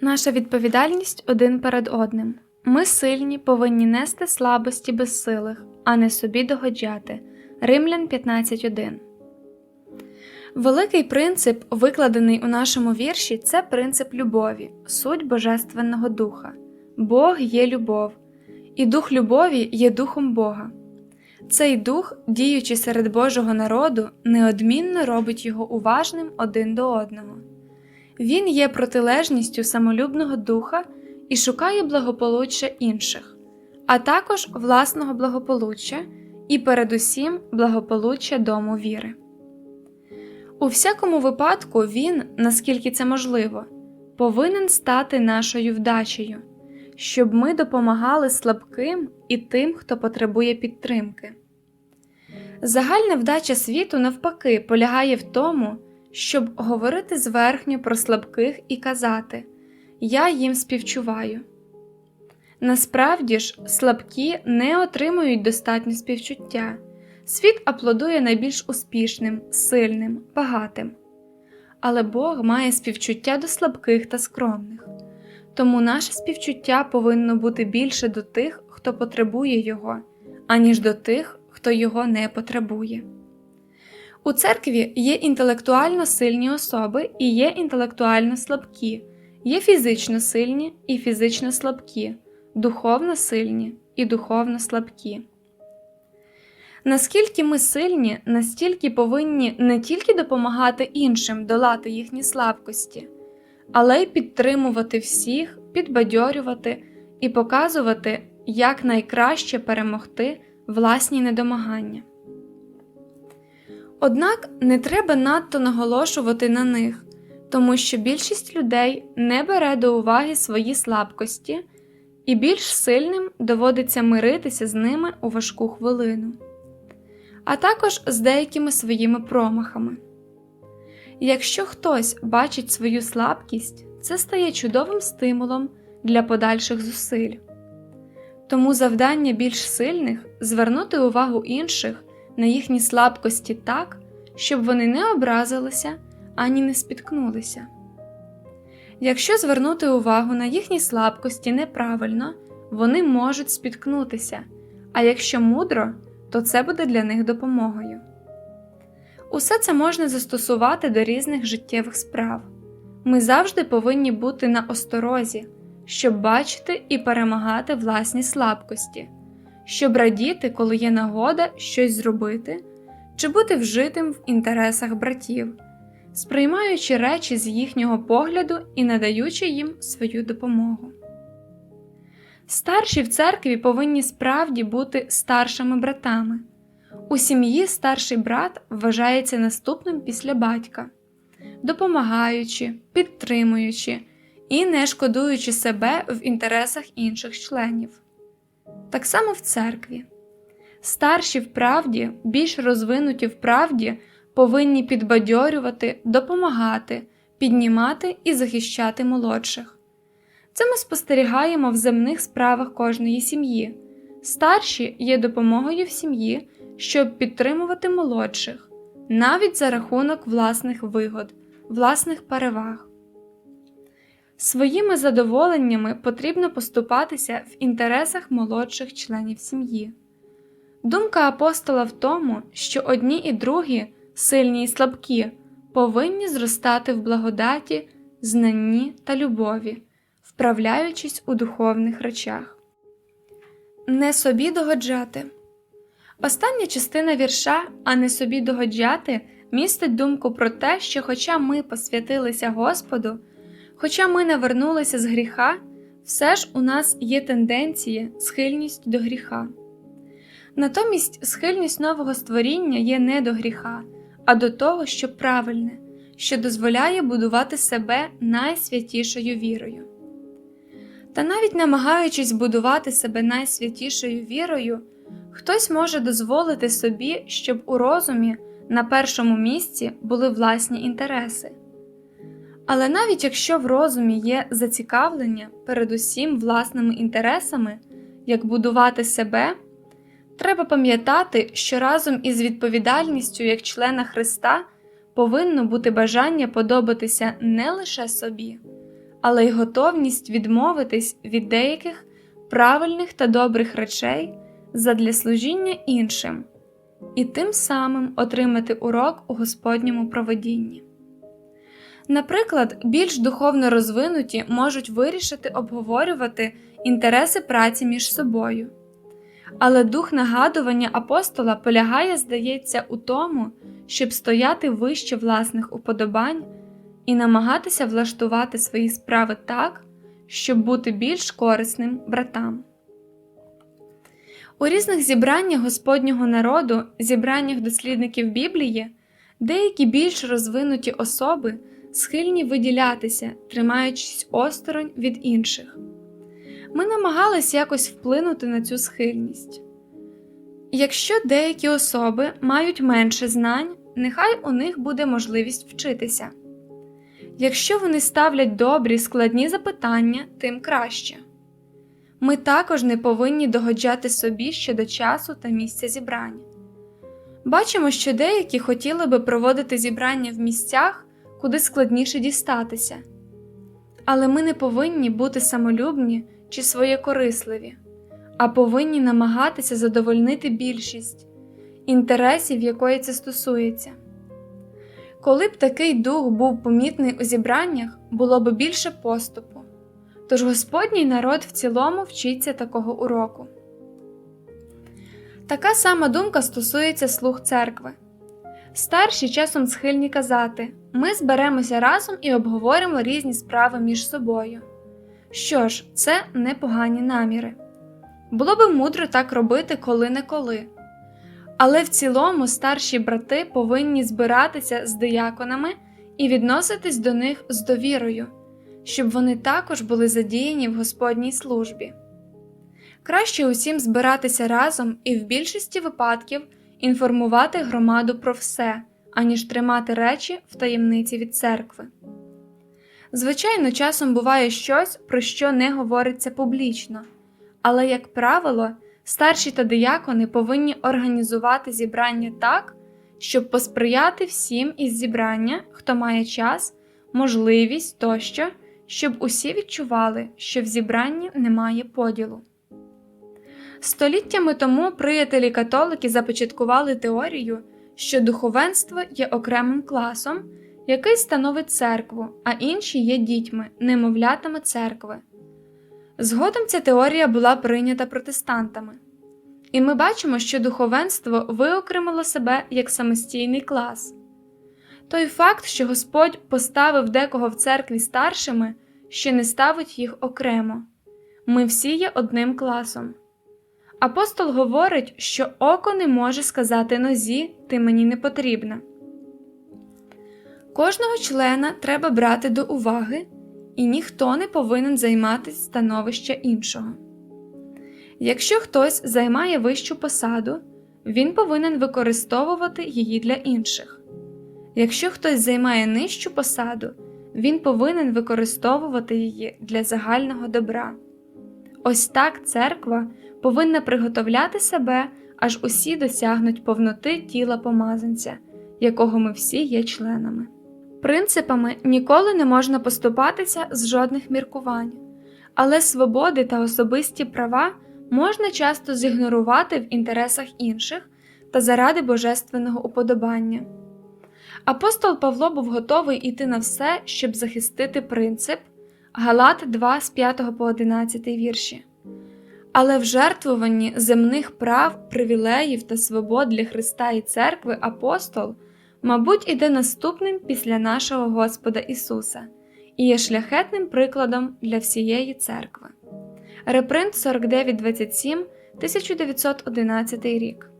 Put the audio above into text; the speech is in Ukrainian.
Наша відповідальність один перед одним. Ми сильні, повинні нести слабості безсилих, а не собі догоджати. Римлян 15.1 Великий принцип, викладений у нашому вірші, це принцип любові, суть Божественного Духа. Бог є любов, і дух любові є духом Бога. Цей дух, діючи серед Божого народу, неодмінно робить його уважним один до одного. Він є протилежністю самолюбного духа і шукає благополуччя інших, а також власного благополуччя і передусім благополуччя дому віри. У всякому випадку він, наскільки це можливо, повинен стати нашою вдачею, щоб ми допомагали слабким і тим, хто потребує підтримки. Загальна вдача світу, навпаки, полягає в тому, щоб говорити зверхньо про слабких і казати Я їм співчуваю. Насправді ж, слабкі не отримують достатньо співчуття. Світ аплодує найбільш успішним, сильним, багатим. Але Бог має співчуття до слабких та скромних, тому наше співчуття повинно бути більше до тих, хто потребує його, аніж до тих, хто його не потребує. У церкві є інтелектуально сильні особи і є інтелектуально слабкі, є фізично сильні і фізично слабкі, духовно сильні і духовно слабкі. Наскільки ми сильні, настільки повинні не тільки допомагати іншим долати їхні слабкості, але й підтримувати всіх, підбадьорювати і показувати, як найкраще перемогти власні недомагання. Однак не треба надто наголошувати на них, тому що більшість людей не бере до уваги свої слабкості, і більш сильним доводиться миритися з ними у важку хвилину, а також з деякими своїми промахами. Якщо хтось бачить свою слабкість, це стає чудовим стимулом для подальших зусиль. Тому завдання більш сильних звернути увагу інших на їхні слабкості так, щоб вони не образилися ані не спіткнулися. Якщо звернути увагу на їхні слабкості неправильно, вони можуть спіткнутися, а якщо мудро, то це буде для них допомогою. Усе це можна застосувати до різних життєвих справ. Ми завжди повинні бути на осторозі, щоб бачити і перемагати власні слабкості щоб радіти, коли є нагода щось зробити, чи бути вжитим в інтересах братів, сприймаючи речі з їхнього погляду і надаючи їм свою допомогу. Старші в церкві повинні справді бути старшими братами. У сім'ї старший брат вважається наступним після батька, допомагаючи, підтримуючи і не шкодуючи себе в інтересах інших членів так само в церкві. Старші в правді, більш розвинуті в правді, повинні підбадьорювати, допомагати, піднімати і захищати молодших. Це ми спостерігаємо в земних справах кожної сім'ї. Старші є допомогою в сім'ї, щоб підтримувати молодших, навіть за рахунок власних вигод, власних переваг. Своїми задоволеннями потрібно поступатися в інтересах молодших членів сім'ї. Думка апостола в тому, що одні і другі, сильні і слабкі, повинні зростати в благодаті, знанні та любові, вправляючись у духовних речах. Не собі догоджати. Остання частина вірша, а не собі догоджати, містить думку про те, що, хоча ми посвятилися Господу. Хоча ми навернулися з гріха, все ж у нас є тенденція, схильність до гріха. Натомість схильність нового створіння є не до гріха, а до того, що правильне, що дозволяє будувати себе найсвятішою вірою. Та навіть намагаючись будувати себе найсвятішою вірою, хтось може дозволити собі, щоб у розумі на першому місці були власні інтереси. Але навіть якщо в розумі є зацікавлення передусім власними інтересами, як будувати себе, треба пам'ятати, що разом із відповідальністю як члена Христа повинно бути бажання подобатися не лише собі, але й готовність відмовитись від деяких правильних та добрих речей задля служіння іншим і тим самим отримати урок у Господньому проведінні. Наприклад, більш духовно розвинуті можуть вирішити обговорювати інтереси праці між собою. Але дух нагадування апостола полягає, здається, у тому, щоб стояти вище власних уподобань і намагатися влаштувати свої справи так, щоб бути більш корисним братам. У різних зібраннях Господнього народу, зібраннях дослідників Біблії, деякі більш розвинуті особи схильні виділятися, тримаючись осторонь від інших. Ми намагались якось вплинути на цю схильність. Якщо деякі особи мають менше знань, нехай у них буде можливість вчитися. Якщо вони ставлять добрі складні запитання, тим краще. Ми також не повинні догоджати собі щодо часу та місця зібрання. Бачимо, що деякі хотіли би проводити зібрання в місцях, куди складніше дістатися. Але ми не повинні бути самолюбні чи своєкорисливі, а повинні намагатися задовольнити більшість інтересів, якої це стосується. Коли б такий дух був помітний у зібраннях, було б більше поступу, тож Господній народ в цілому вчиться такого уроку. Така сама думка стосується слуг церкви. Старші часом схильні казати ми зберемося разом і обговоримо різні справи між собою. Що ж, це непогані наміри. Було би мудро так робити коли-неколи. Але в цілому старші брати повинні збиратися з дияконами і відноситись до них з довірою, щоб вони також були задіяні в Господній службі. Краще усім збиратися разом і в більшості випадків інформувати громаду про все, аніж тримати речі в таємниці від церкви. Звичайно, часом буває щось, про що не говориться публічно, але, як правило, старші та диякони повинні організувати зібрання так, щоб посприяти всім із зібрання, хто має час, можливість тощо, щоб усі відчували, що в зібранні немає поділу. Століттями тому приятелі католики започаткували теорію, що духовенство є окремим класом, який становить церкву, а інші є дітьми, немовлятами церкви. Згодом ця теорія була прийнята протестантами, і ми бачимо, що духовенство виокремило себе як самостійний клас. Той факт, що Господь поставив декого в церкві старшими, ще не ставить їх окремо ми всі є одним класом. Апостол говорить, що око не може сказати нозі, ти мені не потрібна. Кожного члена треба брати до уваги, і ніхто не повинен займатися становища іншого. Якщо хтось займає вищу посаду, він повинен використовувати її для інших. Якщо хтось займає нижчу посаду, він повинен використовувати її для загального добра. Ось так церква повинна приготовляти себе, аж усі досягнуть повноти тіла помазанця, якого ми всі є членами. Принципами ніколи не можна поступатися з жодних міркувань, але свободи та особисті права можна часто зігнорувати в інтересах інших та заради божественного уподобання. Апостол Павло був готовий іти на все, щоб захистити принцип Галат 2 з 5 по 11 вірші. Але в жертвуванні земних прав, привілеїв та свобод для Христа і церкви апостол, мабуть, іде наступним після нашого Господа Ісуса і є шляхетним прикладом для всієї церкви. Репринт 4927 1911 рік.